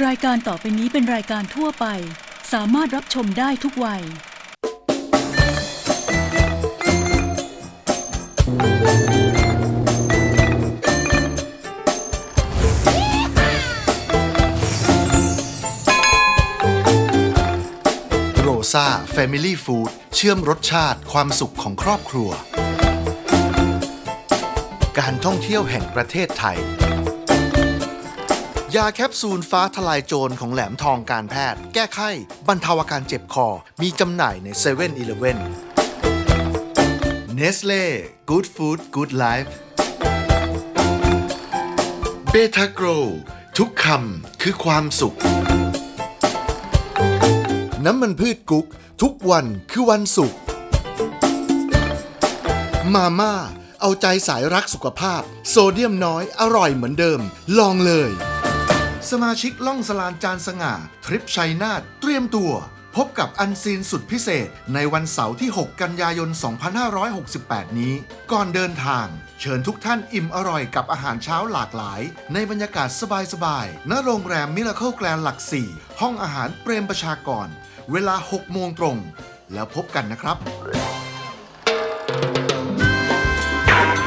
รายการต่อไปนี้เป็นรายการทั่วไป สามารถรับชมได้ทุกวัย โรซาเฟมิลี่ฟู้ดเชื่อมรสชาติความสุขของครอบครัว การท่องเที่ยวแห่งประเทศไทย ยาแคปซูลฟ้าทลายโจรของแหลมทองการแพทย์ แก้ไข้ บรรเทาอาการเจ็บคอ มีจำหน่ายใน7 e เ e ่ e อีเลเว่นเนสเล่ Good Food Good Life เบทาโกรทุกคำคือความสุข น้ำมันพืชกุ๊ก ทุกวันคือวันศุกมาม่า เอาใจสายรักสุขภาพ โซเดียมน้อยอร่อยเหมือนเดิม ลองเลย สมาชิกล่องสลานจานสง่า ทริปชัยนาทเตรียมตัว พบกับอันซีนสุดพิเศษในวันเสาร์ที่ 6 กันยายน 2568 นี้ ก่อนเดินทาง เชิญทุกท่านอิ่มอร่อยกับอาหารเช้าหลากหลาย ในบรรยากาศสบายๆณโรงแรมมิราเคิลแกลนหลัก 4 ห้องอาหารเปรมประชากร เวลา 6 โมงตรง แล้วพบกันนะครับ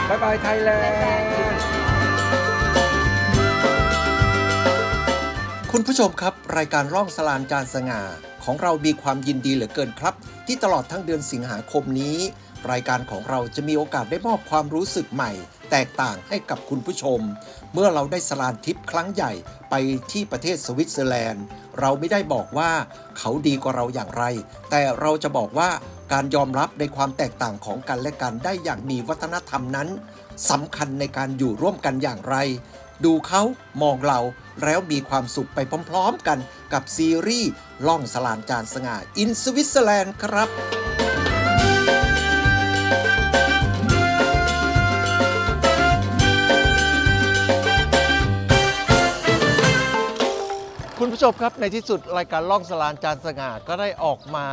บายบายไทยแลนด์ ผู้ชมครับ รายการร่องสลานจานสง่า ของเรามีความยินดีเหลือเกินครับ ที่ตลอดทั้งเดือนสิงหาคมนี้ รายการของเราจะมีโอกาสได้มอบความรู้สึกใหม่ แตกต่างให้กับคุณผู้ชม เมื่อเราได้สลานทริปครั้งใหญ่ไปที่ประเทศสวิตเซอร์แลนด์ เราไม่ได้บอกว่าเขาดีกว่าเราอย่างไร แต่เราจะบอกว่าการยอมรับในความแตกต่างของกันและกันได้อย่างมีวัฒนธรรมนั้นสำคัญในการอยู่ร่วมกันอย่างไร ดูเขามองเรา แล้วมีความสุขไปพร้อมๆกันกับซีรีส์ล่องสลานจานสง่าอินสวิตเซอร์แลนด์ครับคุณผู้ชมครับในที่สุดรายการล่องสลานจานสง่าก็ได้ออกมา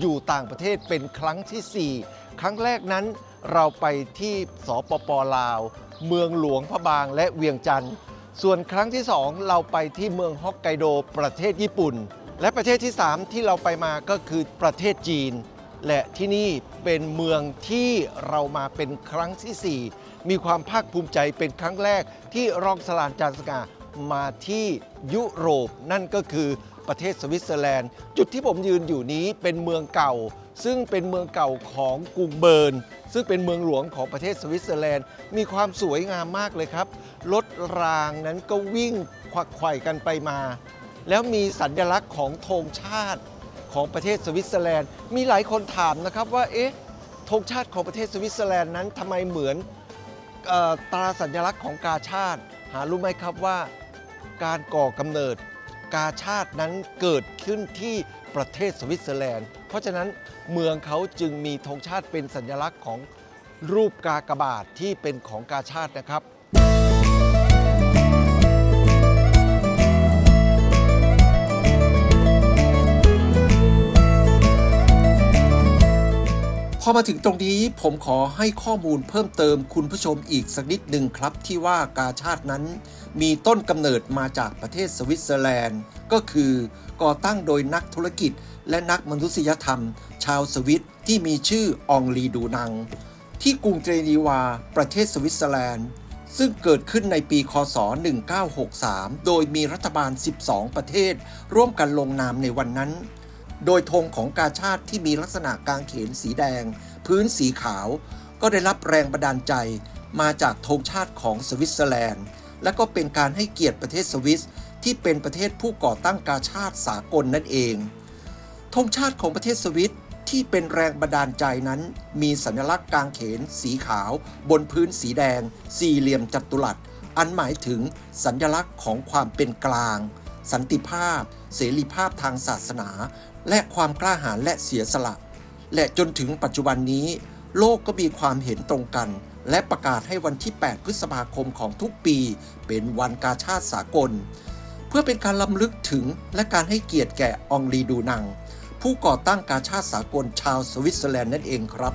อยู่ต่างประเทศเป็นครั้งทีสี่4 ครั้งแรกนั้นเราไปที่สปปลาว เมืองหลวงพระบางและเวียงจันทร์ ส่วนครั้งที่ 2 เราไปที่เมืองฮอกไกโดประเทศญี่ปุ่น และประเทศที่ 3 ที่เราไปมาก็คือประเทศจีน และที่นี่เป็นเมืองที่เรามาเป็นครั้งทีสี่4 มีความภาคภูมิใจเป็นครั้งแรกที่รองสลานจานสง่ามาที่ยุโรปนั่นก็คือประเทศสวิตเซอร์แลนด์ จุดที่ผมยืนอยู่นี้เป็นเมืองเก่า ซึ่งเป็นเมืองเก่าของกรุงเบิร์น ซึ่งเป็นเมืองหลวงของประเทศสวิตเซอร์แลนด์ มีความสวยงามมากเลยครับ รถรางนั้นก็วิ่งควักไขว่กันไปมา แล้วมีสัญลักษณ์ของธงชาติของประเทศสวิตเซอร์แลนด์ มีหลายคนถามนะครับว่า เอ๊ะ ธงชาติของประเทศสวิตเซอร์แลนด์นั้นทำไมเหมือนออตราสัญลักษณ์ของกาชาติ หารู้ไหมครับว่าการก่อกำเนิดกาชาตินั้นเกิดขึ้นที่ ประเทศสวิตเซอร์แลนด์ เพราะฉะนั้นเมืองเขาจึงมีธงชาติเป็นสัญลักษณ์ของรูปกากบาทที่เป็นของกาชาตินะครับ พอมาถึงตรงนี้ผมขอให้ข้อมูลเพิ่มเติมคุณผู้ชมอีกสักนิดหนึ่งครับที่ว่ากาชาตินั้น มีต้นกำเนิดมาจากประเทศสวิตเซอร์แลนด์ ก็คือก่อตั้งโดยนักธุรกิจ และนักมนุษยธรรม ชาวสวิตที่มีชื่อองลีดูนัง ที่กรุงเจนีวา ประเทศสวิตเซอร์แลนด์ ซึ่งเกิดขึ้นในปีคศ 1963 โดยมีรัฐบาล 12 ประเทศ ร่วมกันลงนามในวันนั้น โดยธงของกาชาติที่มีลักษณะกางเขนสีแดง พื้นสีขาว ก็ได้รับแรงบันดาลใจมาจากธงชาติของสวิตเซอร์แลนด์ และก็เป็นการให้เกียรติประเทศสวิสที่เป็นประเทศผู้ก่อตั้งกาชาติสากลนั่นเองธงชาติของประเทศสวิตที่เป็นแรงบันดาลใจนั้น มีสัญลักษณ์กางเขนสีขาว บนพื้นสีแดง สี่เหลี่ยมจัตุรัส อันหมายถึงสัญลักษณ์ของความเป็นกลาง สันติภาพ เสรีภาพทางศาสนา และความกล้าหาญและเสียสละ และจนถึงปัจจุบันนี้ โลกก็มีความเห็นตรงกัน และประกาศให้วันที่ 8 พฤษภาคมของทุกปี เป็นวันกาชาติสากล เพื่อเป็นการล้ำลึกถึงและการให้เกียรติแก่องลีดูนัง ผู้ก่อตั้งกาชาติสากลชาวสวิตเซอร์แลนด์นั่นเองครับ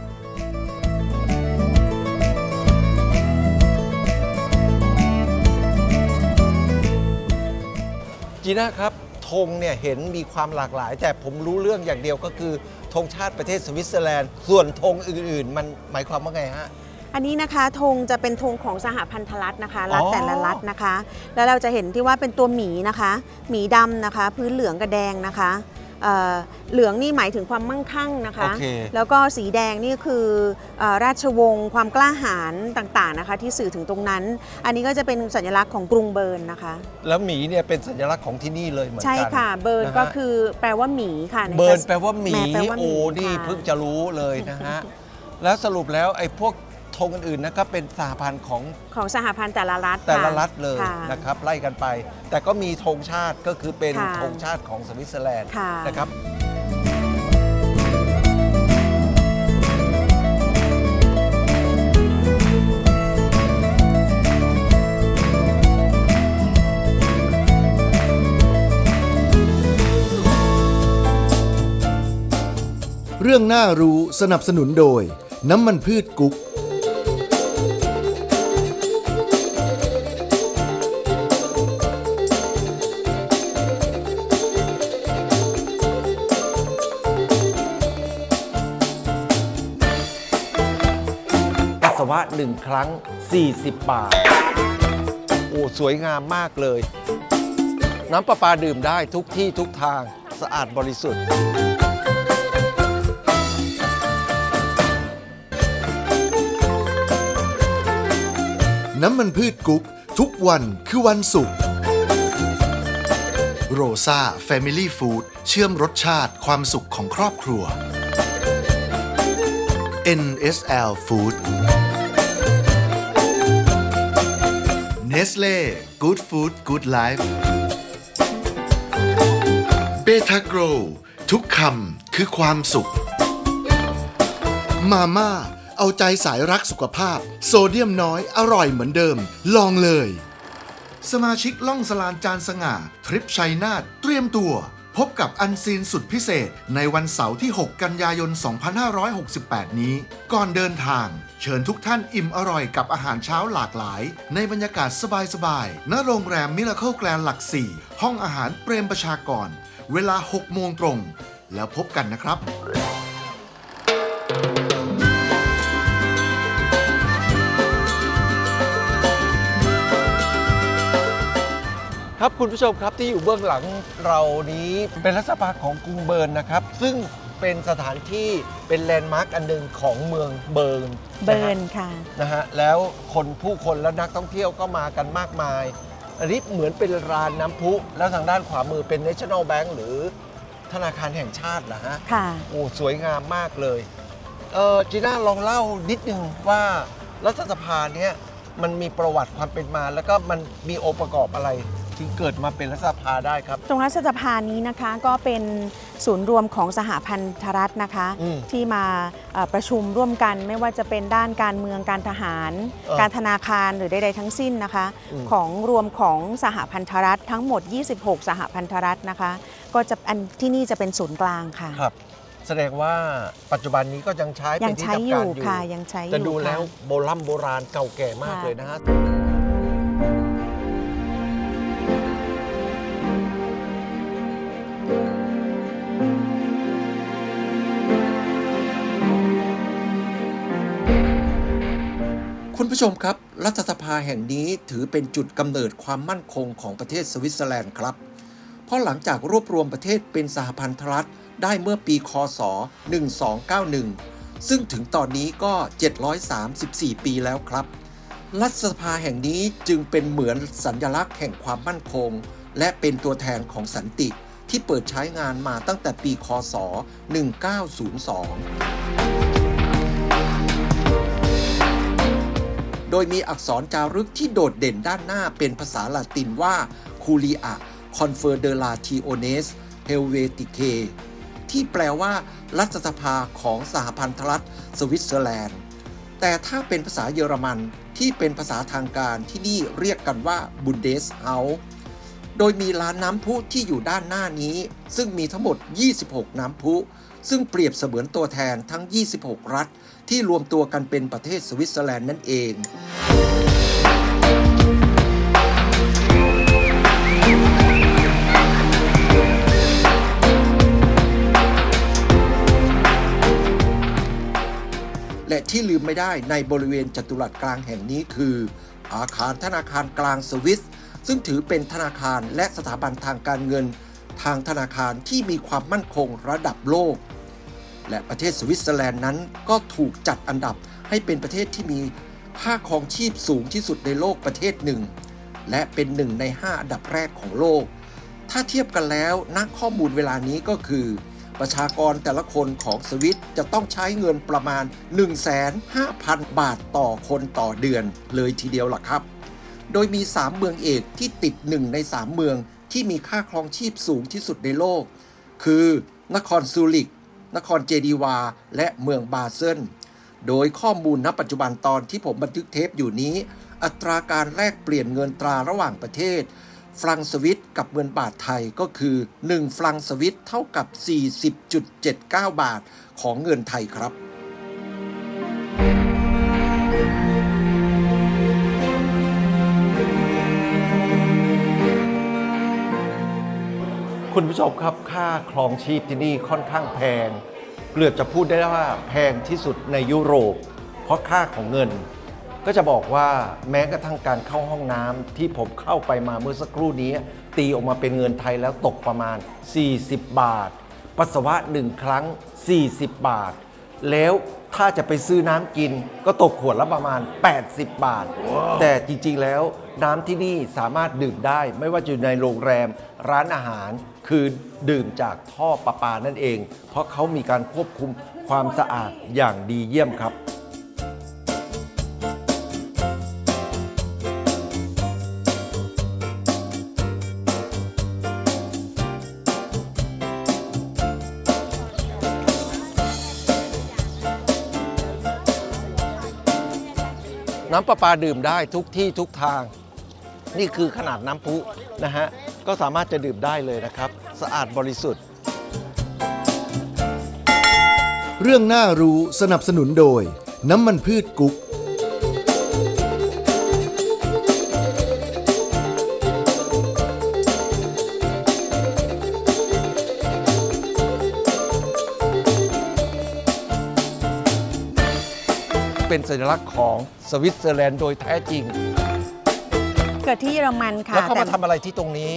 จีน่าครับ ธงเนี่ยเห็นมีความหลากหลาย แต่ผมรู้เรื่องอย่างเดียวก็คือธงชาติประเทศสวิตเซอร์แลนด์ ส่วนธงอื่นๆ มันหมายความว่าไงฮะ อันนี้นะคะธงจะเป็นธงของสหพันธรัฐนะคะ รัฐอ๋อแต่ละรัฐนะคะ แล้วเราจะเห็นที่ว่าเป็นตัวหมีนะคะ หมีดำนะคะ พื้นเหลืองกับแดงนะคะ เอ่อเหลืองนี่หมายถึงความมั่งคั่งนะคะโอเคแล้วก็สีแดงนี่คือเอ่อราชวงศ์ความกล้าหาญต่างๆนะคะที่สื่อถึงตรงนั้น อันนี้ก็จะเป็นสัญลักษณ์ของกรุงเบิร์นนะคะ แล้วหมีเนี่ยเป็นสัญลักษณ์ของที่นี่เลยเหมือนกันใช่ค่ะเบิร์นนะฮะก็คือแปลว่าหมีค่ะในเบิร์นภาษาแปลว่าหมีแปลว่าหมีโอ้นี่ค่ะเพิ่งจะรู้เลยนะฮะแล้วสรุปแล้วไอ้พวก ธงอื่นๆนะก็เป็นสหพันธ์ของของสหพันธ์แต่ละรัฐแต่ละค่รัฐเลยค่ะ นะครับไล่กันไป แต่ก็มีธงชาติก็คือเป็นค่ะธงชาติของสวิตเซอร์แลนด์ค่ะ นะครับเรื่องน่ารู้สนับสนุนโดย น้ำมันพืชกุ๊ก ปัสสาวะหนึ่งครั้ง 40 บาท โอ้สวยงามมากเลย น้ำประปาดื่มได้ทุกที่ทุกทางสะอาดบริสุทธิ์น้ำมันพืชกุ๊ก ทุกวันคือวันศุกร์โรซาเฟมิลี่ฟู้ดเชื่อมรสชาติความสุขของครอบครัว NSL Food Nestle Good Food Good Life เบทาโกรทุกคำคือความสุข มาม่า เอาใจสายรักสุขภาพ โซเดียมน้อยอร่อยเหมือนเดิม ลองเลย สมาชิกล่องสลานจานสง่า ทริปชัยนาทเตรียมตัว พบกับอันซีนสุดพิเศษในวันเสาร์ที่ 6 กันยายน 2568 นี้ ก่อนเดินทาง เชิญทุกท่านอิ่มอร่อยกับอาหารเช้าหลากหลาย ในบรรยากาศสบายๆณโรงแรมมิราเคิลแกลนหลัก 4 ห้องอาหารเปรมประชากร เวลา 6 โมงตรง แล้วพบกันนะครับ ครับคุณผู้ชมครับที่อยู่เบื้องหลังเรานี้เป็นรัฐสภาของกรุงเบิร์นนะครับ ซึ่งเป็นสถานที่เป็นแลนด์มาร์กอันหนึ่งของเมืองเบิร์นเบิร์นค่ะนะฮะแล้วคนผู้คนและนักท่องเที่ยวก็มากันมากมายอันนี้เหมือนเป็นรานน้ำพุ แล้วทางด้านขวามือเป็น National Bank หรือธนาคารแห่งชาตินะฮะค่ะโอ้สวยงามมากเลยเออจีน่าลองเล่านิดนึงว่ารัฐสภาเนี้ยมันมีประวัติความเป็นมาแล้วก็มันมีองค์ประกอบอะไร ถึงเกิดมาเป็นรัฐสภาได้ครับ ตรงรัฐสภานี้นะคะก็เป็นศูนย์รวมของสหพันธรัฐนะคะ อืมที่มาเอ่อประชุมร่วมกันไม่ว่าจะเป็นด้านการเมืองการทหาร เออการธนาคารหรือใดๆทั้งสิ้นนะคะ อืม ของรวมของสหพันธรัฐทั้งหมด 26 สหพันธรัฐนะคะ ก็จะอันที่นี่จะเป็นศูนย์กลางค่ะ ครับ แสดงว่าปัจจุบันนี้ก็ยังใช้ยัเป็นงที่ใช้ทำอการยู่อยู่ค่ะยังใช้อยู่แต่ดูแล้วค่ะโบราณโบราณเก่าแก่มากค่ะ เลยนะฮะ คุณผู้ชมครับ รัฐสภาแห่งนี้ถือเป็นจุดกำเนิดความมั่นคงของประเทศสวิตเซอร์แลนด์ครับ เพราะหลังจากรวบรวมประเทศเป็นสหพันธรัฐได้เมื่อปีคศ 1291 ซึ่งถึงตอนนี้ก็ 734 ปีแล้วครับ รัฐสภาแห่งนี้จึงเป็นเหมือนสัญลักษณ์แห่งความมั่นคง และเป็นตัวแทนของสันติ ที่เปิดใช้งานมาตั้งแต่ปีคศ 1902 โดยมีอักษรจารึกที่โดดเด่นด้านหน้าเป็นภาษาละตินว่า Curia Confederationes Helveticae ที่แปลว่า รัฐสภาของสหพันธรัฐสวิตเซอร์แลนด์ แต่ถ้าเป็นภาษาเยอรมันที่เป็นภาษาทางการที่นี่เรียกกันว่า Bundeshaus โดยมีร้านน้ำพุที่อยู่ด้านหน้านี้ ซึ่งมีทั้งหมด 26 น้ำพุ ซึ่งเปรียบเสมือนตัวแทนทั้ง 26 รัฐ ที่รวมตัวกันเป็นประเทศสวิตเซอร์แลนด์นั่นเองและที่ลืมไม่ได้ในบริเวณจัตุรัสกลางแห่งนี้คือ อาคารธนาคารกลางสวิส ซึ่งถือเป็นธนาคารและสถาบันทางการเงิน ทางธนาคารที่มีความมั่นคงระดับโลก และประเทศสวิตเซอร์แลนด์นั้นก็ถูกจัดอันดับให้เป็นประเทศที่มีค่าครองชีพสูงที่สุดในโลกประเทศหนึ่ง และเป็นหนึ่งใน 5 อันดับแรกของโลก ถ้าเทียบกันแล้วนักข้อมูลเวลานี้ก็คือ ประชากรแต่ละคนของสวิตจะต้องใช้เงินประมาณ 1,500 0 บาทต่อคนต่อเดือนเลยทีเดียวล่ะครับ โดยมี 3 เมืองเอกที่ติด 1 ใน 3 เมืองที่มีค่าครองชีพสูงที่สุดในโลก คือนครซูริก นครเจดีวา และเมืองบาเซนโดยข้อมูลณปัจจุบันตอนที่ผมบันทึกเทปอยู่นี้ อัตราการแลกเปลี่ยนเงินตราระหว่างประเทศ ฟรังสวิตกับเงินบาทไทยก็คือ 1 ฟรังสวิตเท่ากับ 40.79 บาทของเงินไทยครับ คุณผู้ชมครับค่าครองชีพที่นี่ค่อนข้างแพง เกือบจะพูดได้ว่าแพงที่สุดในยุโรป เพราะค่าของเงิน ก็จะบอกว่าแม้กระทั่งการเข้าห้องน้ำที่ผมเข้าไปมาเมื่อสักครู่นี้ ตีออกมาเป็นเงินไทยแล้วตกประมาณ 40 บาท ปัสสาวะหนึ่งครั้ง 40 บาท แล้วถ้าจะไปซื้อน้ำกินก็ตกขวดละประมาณ 80 บาท แต่จริงๆแล้วน้ำที่นี่สามารถดื่มได้ ไม่ว่าจะอยู่ในโรงแรมร้านอาหาร คือดื่มจากท่อประปานั่นเอง เพราะเขามีการควบคุมความสะอาดอย่างดีเยี่ยมครับ น้ำประปาดื่มได้ทุกที่ทุกทาง นี่คือขนาดน้ำพุนะฮะก็สามารถจะดื่มได้เลยนะครับ สะอาดบริสุทธิ์ เรื่องน่ารู้สนับสนุนโดย น้ำมันพืชกุ๊ก เป็นสัญลักษณ์ของสวิตเซอร์แลนด์โดยแท้จริง เกิดที่เยอรมันค่ะแล้วเขามาแต่ทำอะไรที่ตรงนี้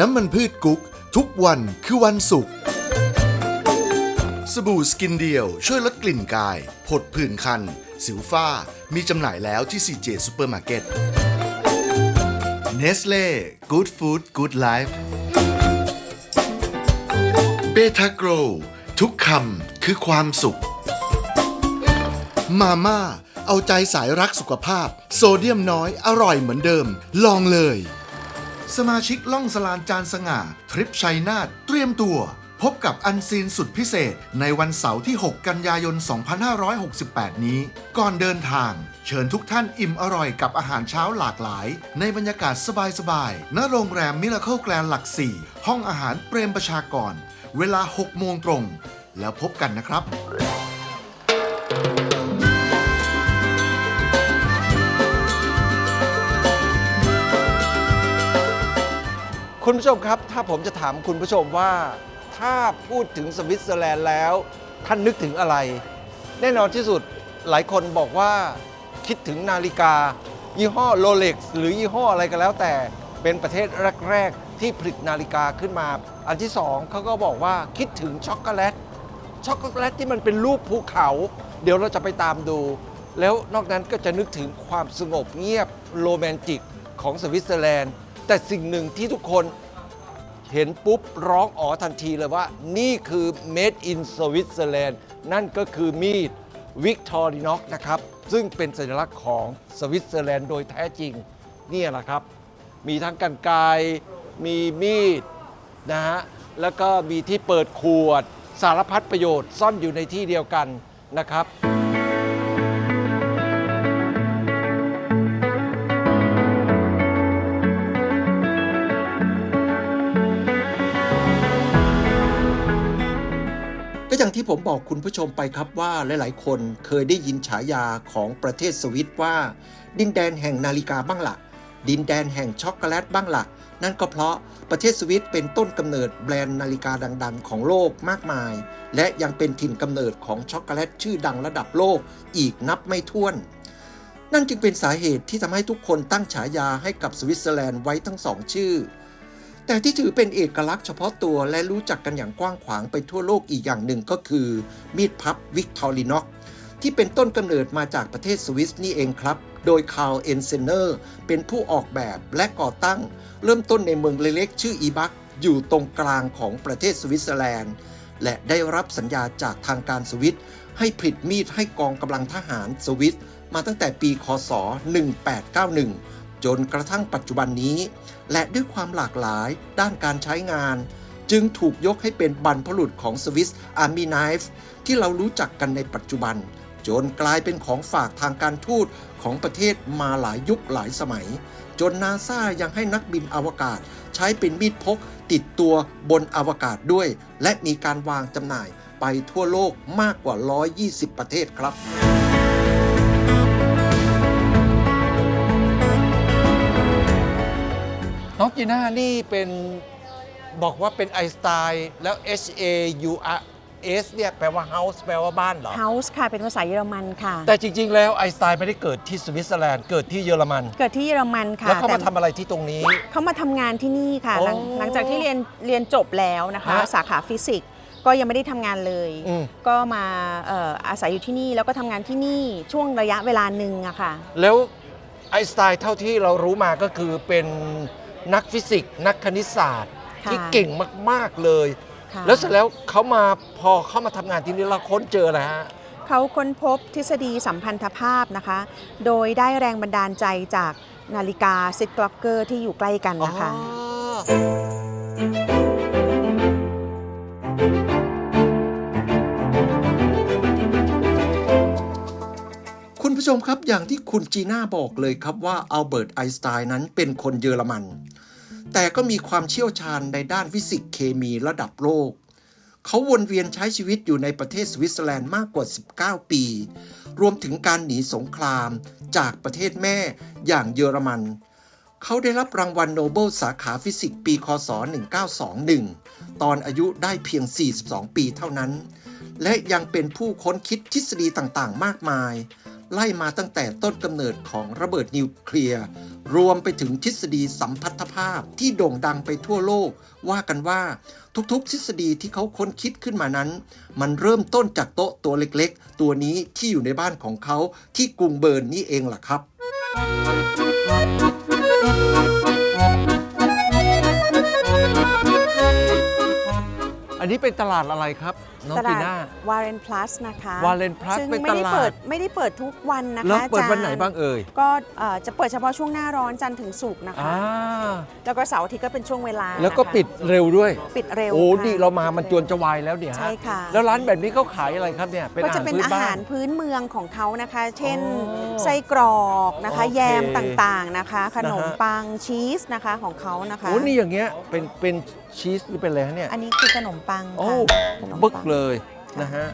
น้ำมันพืชกุ๊ก ทุกวันคือวันศุกร์สบู่สกินเดียวช่วยลดกลิ่นกาย ผดผื่นคัน สิวฝ้า มีจำหน่ายแล้วที่ CJ Supermarket Nestle Good Food Good Life เบทาโกรทุกคำคือความสุข มาม่า เอาใจสายรักสุขภาพ โซเดียมน้อยอร่อยเหมือนเดิม ลองเลย สมาชิกล่องสลานจานสง่า ทริปชัยนาทเตรียมตัว พบกับอันซีนสุดพิเศษในวันเสาร์ที่ 6 กันยายน 2568 นี้ ก่อนเดินทาง เชิญทุกท่านอิ่มอร่อยกับอาหารเช้าหลากหลาย ในบรรยากาศสบายๆณโรงแรมมิราเคิลแกลนหลัก 4 ห้องอาหารเปรมประชากร เวลา 6 โมงตรง แล้วพบกันนะครับคุณผู้ชมครับ ถ้าผมจะถามคุณผู้ชมว่า ถ้าพูดถึงสวิตเซอร์แลนด์แล้ว ท่านนึกถึงอะไร แน่นอนที่สุดหลายคนบอกว่าคิดถึงนาฬิกา ยี่ห้อโรเล็กซ์หรือยี่ห้ออะไรก็แล้วแต่เป็นประเทศแรก ๆ ที่ผลิตนาฬิกาขึ้นมา อันที่สองเขาก็บอกว่าคิดถึงช็อกโกแลตช็อกโกแลตที่มันเป็นรูปภูเขา เดี๋ยวเราจะไปตามดู แล้วนอกนั้นก็จะนึกถึงความสงบเงียบโรแมนติกของสวิตเซอร์แลนด์ แต่สิ่งหนึ่งที่ทุกคน เห็นปุ๊บร้องอ๋อทันทีเลยว่านี่คือ made in Switzerland นั่นก็คือมีด Victorinox นะครับ ซึ่งเป็นสัญลักษณ์ของสวิตเซอร์แลนด์โดยแท้จริงนี่แหละครับ มีทั้งกันไกมีมีดนะฮะแล้วก็มีที่เปิดขวด สารพัดประโยชน์ซ่อนอยู่ในที่เดียวกันนะครับ ที่ผมบอกคุณผู้ชมไปครับว่าหลาย ๆ คนเคยได้ยินฉายาของประเทศสวิตว่า ดินแดนแห่งนาฬิกาบ้างละ่ะ ดินแดนแห่งช็อกโกแลตบ้างละ่ะ นั่นก็เพราะประเทศสวิตเป็นต้นกำเนิดแบรนด์นาฬิกาดัง ๆ ของโลกมากมาย และยังเป็นถิ่นกำเนิดของช็อกโกแลตชื่อดังระดับโลกอีกนับไม่ถ้วน นั่นจึงเป็นสาเหตุที่ทำให้ทุกคนตั้งฉายาให้กับสวิตเซอร์แลนด์ไว้ทั้งสองชื่อ แต่ที่ถือเป็นเอกลักษณ์เฉพาะตัวและรู้จักกันอย่างกว้างขวางไปทั่วโลกอีกอย่างหนึ่งก็คือ มีดพับวิกตอริน็อกที่เป็นต้นกำเนิดมาจากประเทศสวิสนี่เองครับ โดยคาร์ลเอนเซเนอร์เป็นผู้ออกแบบและก่อตั้ง เริ่มต้นในเมืองเล็กๆ ชื่ออีบักอยู่ตรงกลางของประเทศสวิตเซอร์แลนด์ และได้รับสัญญาจากทางการสวิตให้ผลิตมีดให้กองกำลังทหารสวิตมาตั้งแต่ปีคศ 1891 จนกระทั่งปัจจุบันนี้ และด้วยความหลากหลายด้านการใช้งาน จึงถูกยกให้เป็นบรรพบุรุษของสวิสอาร์มีไนฟ์ที่เรารู้จักกันในปัจจุบัน จนกลายเป็นของฝากทางการทูตของประเทศมาหลายยุคหลายสมัย จนนาซายังให้นักบินอวกาศใช้เป็นมีดพกติดตัวบนอวกาศด้วย และมีการวางจำหน่ายไปทั่วโลกมากกว่า 120 ประเทศครับ จีน่านี่เป็นบอกว่าเป็นไอน์สไตน์แล้ว H A U R S เนี่ยแปลว่า house แปลว่าบ้านเหรอ House ค่ะ เป็นภาษาเยอรมันค่ะ แต่จริง ๆ แล้วไอน์สไตน์ไม่ได้เกิดที่สวิตเซอร์แลนด์เกิดที่เยอรมัน เกิดที่เยอรมันค่ะแล้วเขามาแต่ทำอะไรที่ตรงนี้ เขามาทำงานที่นี่ค่ะ หลังโอ้หลังจากที่เรียนเรียนจบแล้วนะคะ ฮะสาขาฟิสิกส์ก็ยังไม่ได้ทำงานเลย อืม ก็มาเอ่ออาศัยอยู่ที่นี่แล้วก็ทำงานที่นี่ช่วงระยะเวลาหนึ่งอะค่ะ แล้วไอน์สไตน์เท่าที่เรารู้มาก็คือเป็น นักฟิสิกส์นักคณิตศาสตร์ ค่ะ ที่เก่งมาก ๆ เลย ค่ะแล้วเสร็จแล้วเขามาพอเข้ามาทำงานที่นี่เราค้นเจออะไรฮะ เขาค้นพบทฤษฎีสัมพันธภาพนะคะ โดยได้แรงบันดาลใจจากนาฬิกาซิกกล็อกเกอร์ที่อยู่ใกล้กันนะคะ อ๋อคุณผู้ชมครับอย่างที่คุณจีน่าบอกเลยครับว่าอัลเบิร์ตไอน์สไตน์นั้นเป็นคนเยอรมัน แต่ก็มีความเชี่ยวชาญในด้านฟิสิกส์เคมีระดับโลก เขาวนเวียนใช้ชีวิตอยู่ในประเทศสวิตเซอร์แลนด์มากกว่า 19 ปี รวมถึงการหนีสงครามจากประเทศแม่อย่างเยอรมัน เขาได้รับรางวัลโนเบลสาขาฟิสิกส์ปี คศ 1921 ตอนอายุได้เพียง 42 ปีเท่านั้น และยังเป็นผู้ค้นคิดทฤษฎีต่างๆ มากมาย ไล่มาตั้งแต่ต้นกำเนิดของระเบิดนิวเคลียร์ รวมไปถึงทฤษฎีสัมพัทธภาพที่โด่งดังไปทั่วโลก ว่ากันว่าทุกๆ ทฤษฎีที่เขาค้นคิดขึ้นมานั้น มันเริ่มต้นจากโต๊ะตัวเล็กๆ ตัวนี้ที่อยู่ในบ้านของเขาที่กรุงเบิร์นนี่เองล่ะครับ อันนี้เป็นตลาดอะไรครับ น้องตจีลาดน่าวาเรนพลัสนะคะ Warren Plus ซึ่งเป็นไม่ได้ตลาด เปิดไม่ได้เปิดทุกวันนะคะแล้วเปิดอาจารย์วันไหนบ้างเอ่ยก็เอ่อจะเปิดเฉพาะช่วงหน้าร้อนจันทร์ถึงศุกร์นะคะ อ่าแล้วก็เสาร์อาทิตย์ก็เป็นช่วงเวลาแล้วก็นะคะปิดเร็วด้วย ปิดเร็วโอ้ค่ะนี่เรามามันจวนจะวายแล้วเนี่ยฮะใช่ค่ะ แล้วร้านแบบนี้เขาขายอะไรครับเนี่ย เป็นก็อาจะหารเป็นพื้นอาบ้าหาน รพื้นเมืองของเขานะคะ เช่นอ๋อไส้กรอกนะคะ โอเคแยมต่างๆนะคะ ขนมนะฮะ ปังชีสนะคะของเขานะคะ โอ้นี่อย่างเงี้ยเป็นเป็นชีสหรือเป็นอะไรฮะเนี่ย อันนี้คือขนมปังโอ้ค่ะขนมบึกปังเลยนะฮะ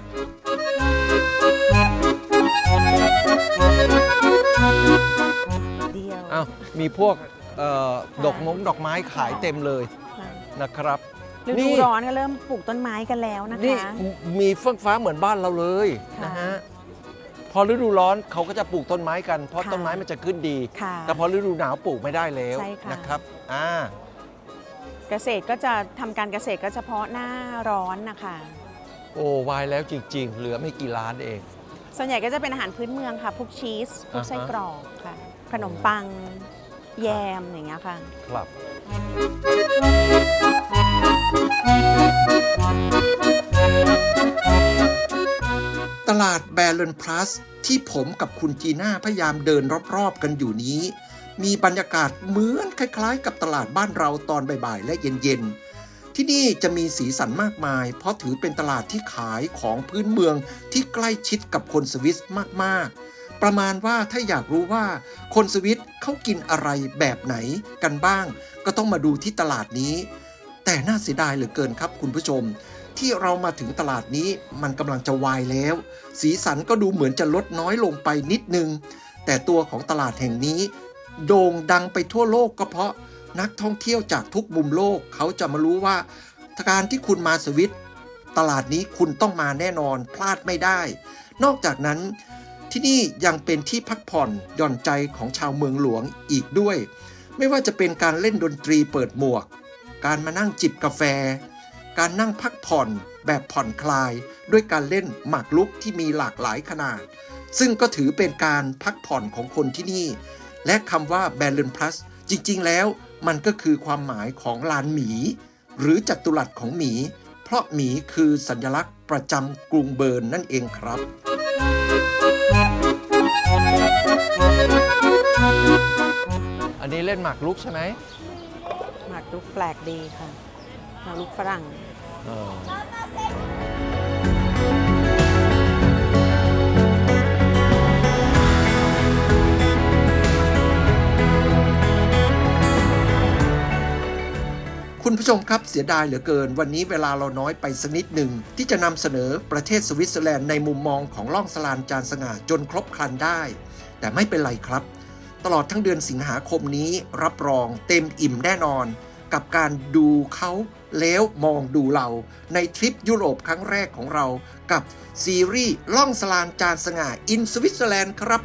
เดียวอ้าวมีพวกเอ่อดอกมงดอกไม้ขายเต็มเลยค่ะนะครับฤนี่ดูร้อนก็เริ่มปลูกต้นไม้กันแล้วนะนี่คะมีเฟื่องฟ้าเหมือนบ้านเราเลยค่ะนะฮะพอฤดูร้อนเขาก็จะปลูกต้นไม้กัน เพราะค่ะต้นไม้มันจะขึ้นดีค่ะแต่พอฤดูหนาวปลูกไม่ได้แล้วใช่ค่ะนะครับอ่าเกษตรก็จะทำการเกษตรก็เฉพาะหน้าร้อนนะคะ โอ้วายแล้วจริง ๆ เหลือไม่กี่ล้านเอง ส่วนใหญ่ก็จะเป็นอาหารพื้นเมืองค่ะพวกชีสพวกอ่าฮะไส้กรอกค่ะ ขนมปัง แยมอย่างเงี้ยค่ะ ครับ ตลาดแบรเลนพลัสที่ผมกับคุณจีน่าพยายามเดินรอบๆกันอยู่นี้ มีบรรยากาศเหมือนคล้ายๆ กับตลาดบ้านเราตอนบ่ายๆและเย็นๆ ที่นี่จะมีสีสันมากมาย เพราะถือเป็นตลาดที่ขายของพื้นเมืองที่ใกล้ชิดกับคนสวิสมากๆ ประมาณว่าถ้าอยากรู้ว่าคนสวิสเขากินอะไรแบบไหนกันบ้าง ก็ต้องมาดูที่ตลาดนี้ แต่น่าเสียดายเหลือเกินครับคุณผู้ชม ที่เรามาถึงตลาดนี้มันกำลังจะวายแล้ว สีสันก็ดูเหมือนจะลดน้อยลงไปนิดนึง แต่ตัวของตลาดแห่งนี้ โด่งดังไปทั่วโลกก็เพราะ นักท่องเที่ยวจากทุกมุมโลกเขาจะมารู้ว่าการที่คุณมาสวิตตลาดนี้คุณต้องมาแน่นอนพลาดไม่ได้ นอกจากนั้นที่นี่ยังเป็นที่พักผ่อนหย่อนใจของชาวเมืองหลวงอีกด้วย ไม่ว่าจะเป็นการเล่นดนตรีเปิดหมวก การมานั่งจิบกาแฟ การนั่งพักผ่อนแบบผ่อนคลาย ด้วยการเล่นหมากรุกที่มีหลากหลายขนาด ซึ่งก็ถือเป็นการพักผ่อนของคนที่นี่ และคำว่าแบลเลนพลัสจริง ๆ แล้ว มันก็คือความหมายของลานหมี หรือจัตุรัสของหมี เพราะหมีคือสัญลักษณ์ประจำกรุงเบิร์นนั่นเองครับ อันนี้เล่นหมากรุกใช่ไหมหมากรุกแปลกดีค่ะหมากรุกฝรั่ง คุณผู้ชมครับเสียดายเหลือเกิน วันนี้เวลาเราน้อยไปสักนิดหนึ่ง ที่จะนำเสนอประเทศสวิตเซอร์แลนด์ในมุมมองของล่องสลานจานสง่าจนครบครันได้ แต่ไม่เป็นไรครับ ตลอดทั้งเดือนสิงหาคมนี้รับรองเต็มอิ่มแน่นอน กับการดูเขาแล้วมองดูเรา ในทริปยุโรปครั้งแรกของเรา กับซีรีส์ล่องสลานจานสง่าอินสวิตเซอร์แลนด์ครับ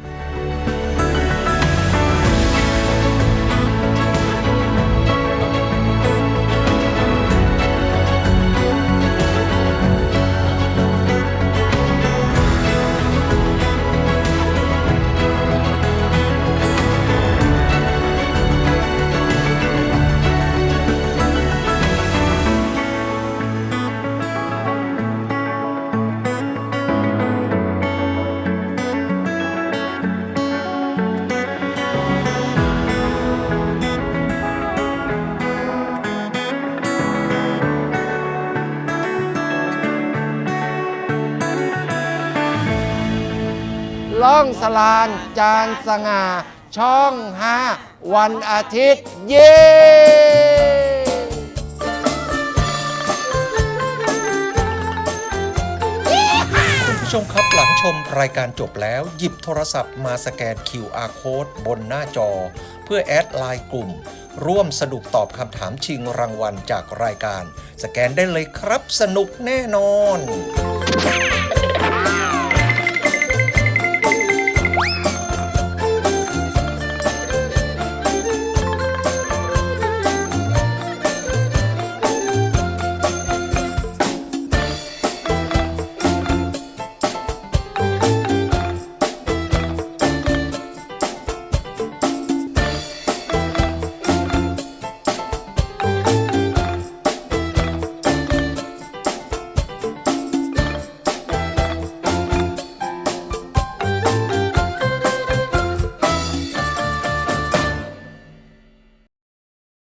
ล่องสลาน จานสง่า ช่อง 5 วันอาทิตย์ เย้คุณผู้ชมครับหลังชมรายการจบแล้ว หยิบโทรศัพท์มาสแกน QR Code บนหน้าจอ เพื่อแอดไลน์กลุ่ม ร่วมสนุกตอบคำถามชิงรางวัลจากรายการ สแกนได้เลยครับสนุกแน่นอน